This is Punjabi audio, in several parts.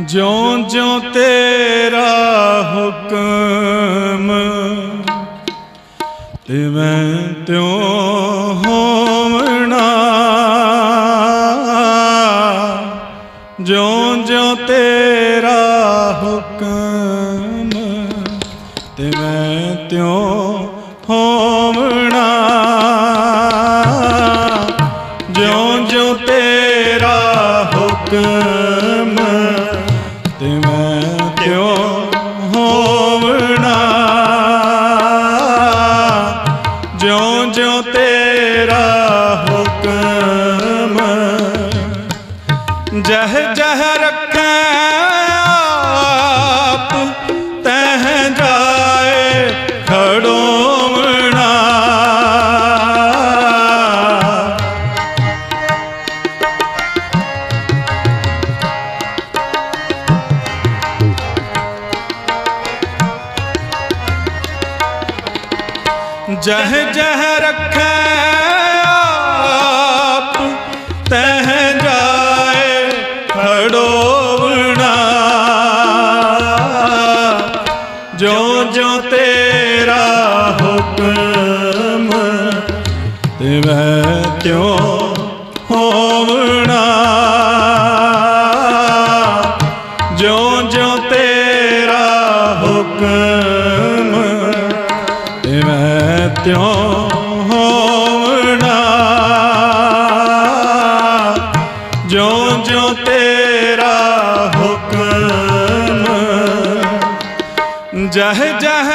ਜਿਉਂ ਜਿਉਂ ਤੇਰਾ ਹੁਕਮ ਤੇ ਮੈਂ ਤਿਉਂ ਜਹ ਜਹ ਰੱਖੈ ਆਪ ਤਹ ਜਾਏ ਖੜੋਵਣਾ ਜਹ ਜਹ ਜਿਉ ਜਿਉ ਤੇਰਾ ਹੁਕਮ ਤਿਵੇਂ ਤਿਉ ਤੇਰਾ ਹੁਕਮ ਜਹ ਜਹ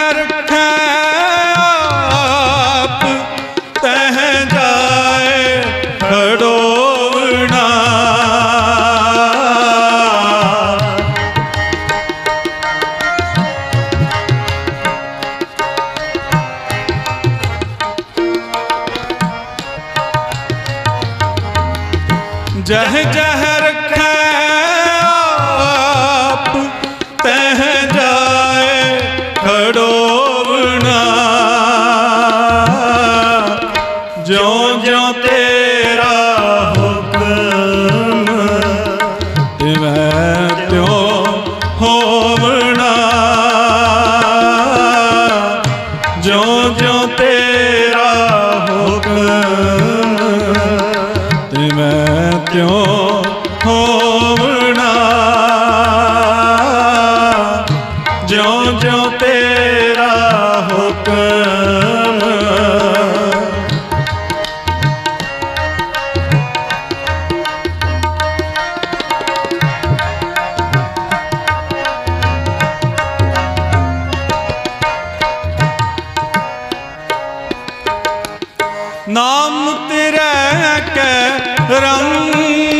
ಎರಡೋ ਨਾਮ ਤੇਰੇ ਕੈ ਰੰਗ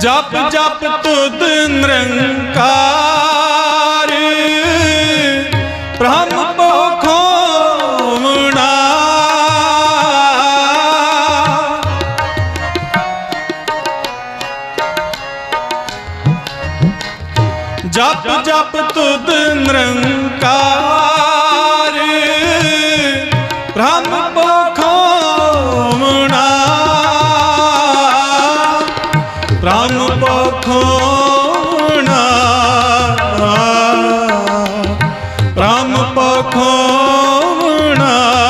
ਜਪ ਜਪ ਤੁਧ ਨਿਰੰਕਾਰ। ਬ੍ਰਹਮ ਪੋਖੋਵਣਾ ਜਪ ਜਪ ਤੁਧ ਨਿਰੰਕਾਰ। ना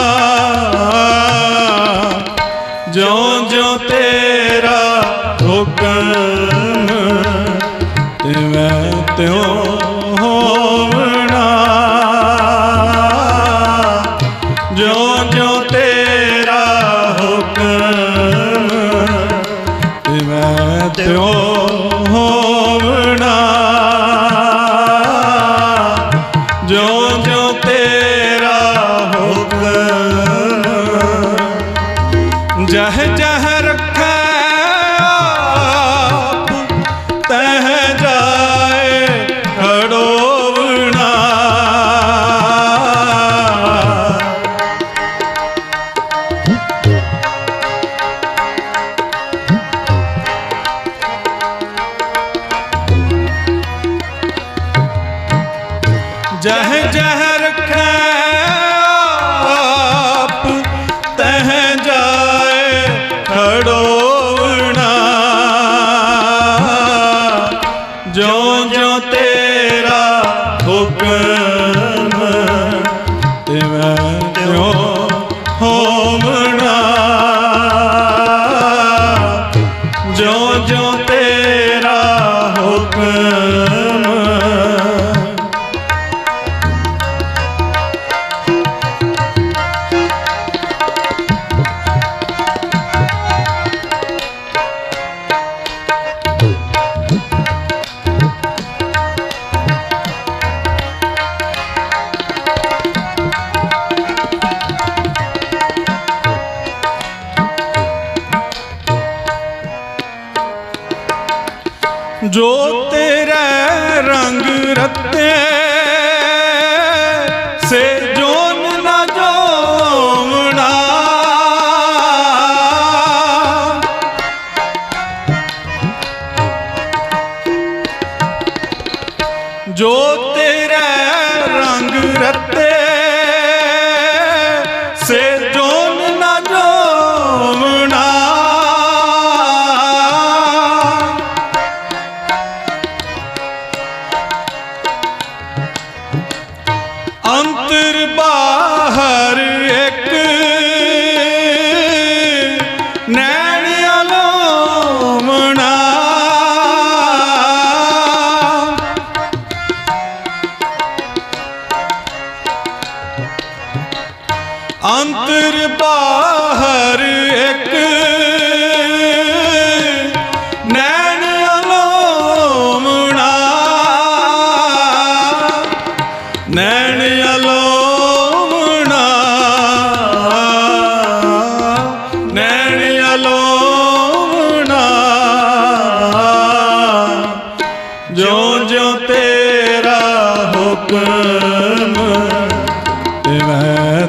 बाहर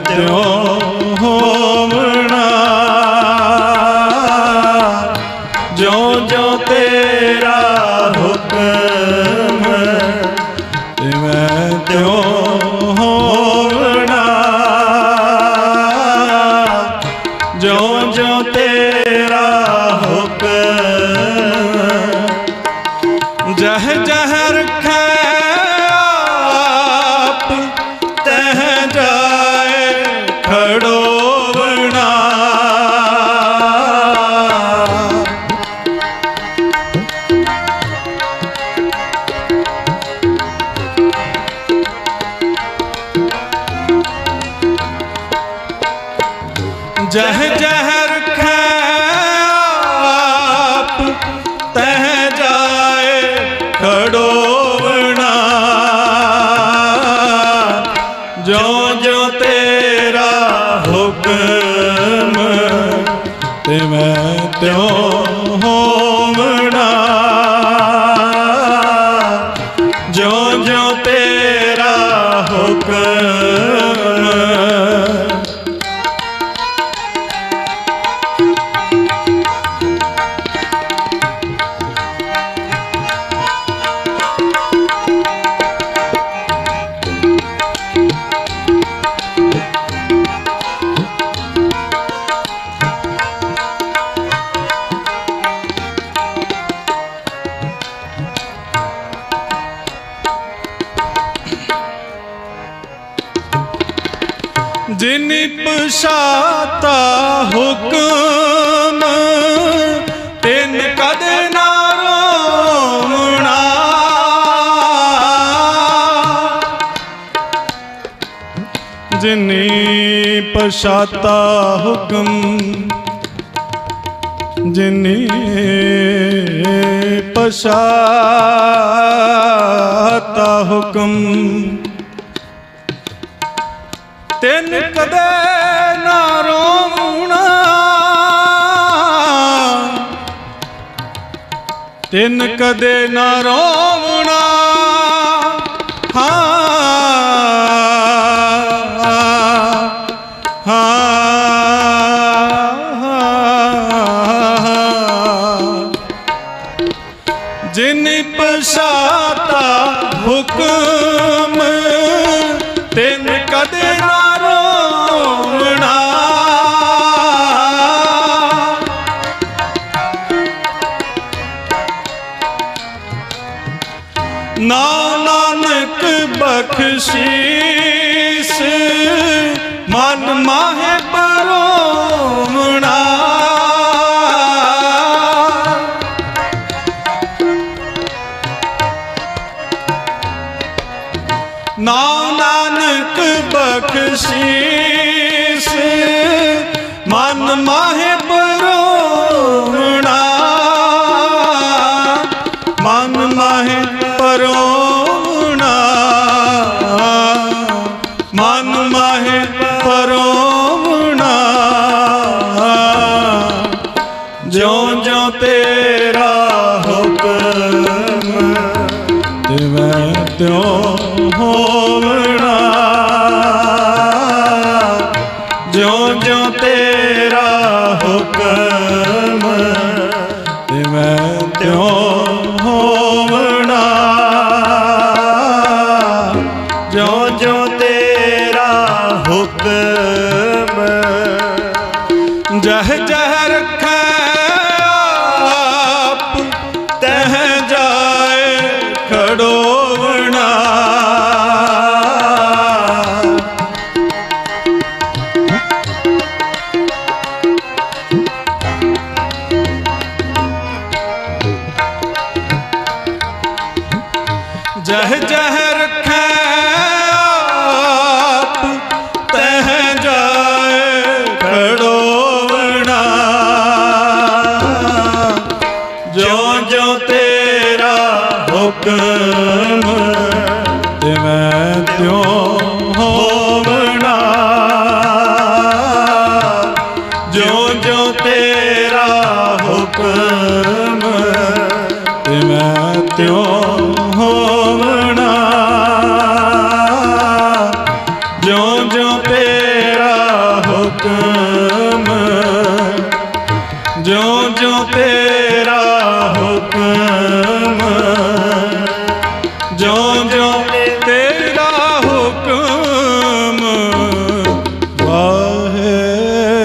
ਤਿਉ ਹੋਵਣਾ ਜੋ ਜੋ ਤੇਰਾ ਹੁਕਮ ਤੇ ਮੈਂ ਤਿਉ ਹੋਵਣਾ ਜੋ ਜੋ ਤੇਰਾ ਹੁਕਮ ਜਹ ਜਹ ਰਖੈ ਜਹ ਜਹ ਰਖੈ ਆਪ ਤਹ ਜਾਏ ਖੜੋਵਣਾ ਜੋ ਜੋ ਤੇਰਾ ਹੁਕਮ, ਤੇ ਮੈਂ ਤਿਉ ਹੋਵਣਾ। ਜੋ ਜੋ ਤੇਰਾ ਹੁਕਮ ਜਿਨ ਪਛਾਤਾ ਹੁਕਮ ਤਿਨ ਕਦੇ ਨਾ ਰੋਵਣਾ। ਜਿਨੀ ਪਛਾਤਾ ਹੁਕਮ ਜਿਨੀ ਪਛਾਤਾ ਹੁਕਮ ਤਿੰਨ ਕਦੇ ਨਾ ਰੋਣਾ। ਤਿੰਨ ਕਦੇ ਨਾ ਰੋਣਾ। ਨਾ ਨਾਨਕ ਬਖਸ਼ੀਸ ਮਨ ਮਾਹੇ ਪਰੋਮਣਾ ਨਾ ਨਾਨਕ ਬਖਸ਼ੀਸ ਮਨ ਮਾਹੇ ਮੈਂ ਹੁਕਮ ਤਿਵੇਂ ਤਿਉ ਜੋ ਤੇਰਾ ਹੁਕਮ ਤਿਵੇਂ ਤਿਉ ਹੋਵਣਾ।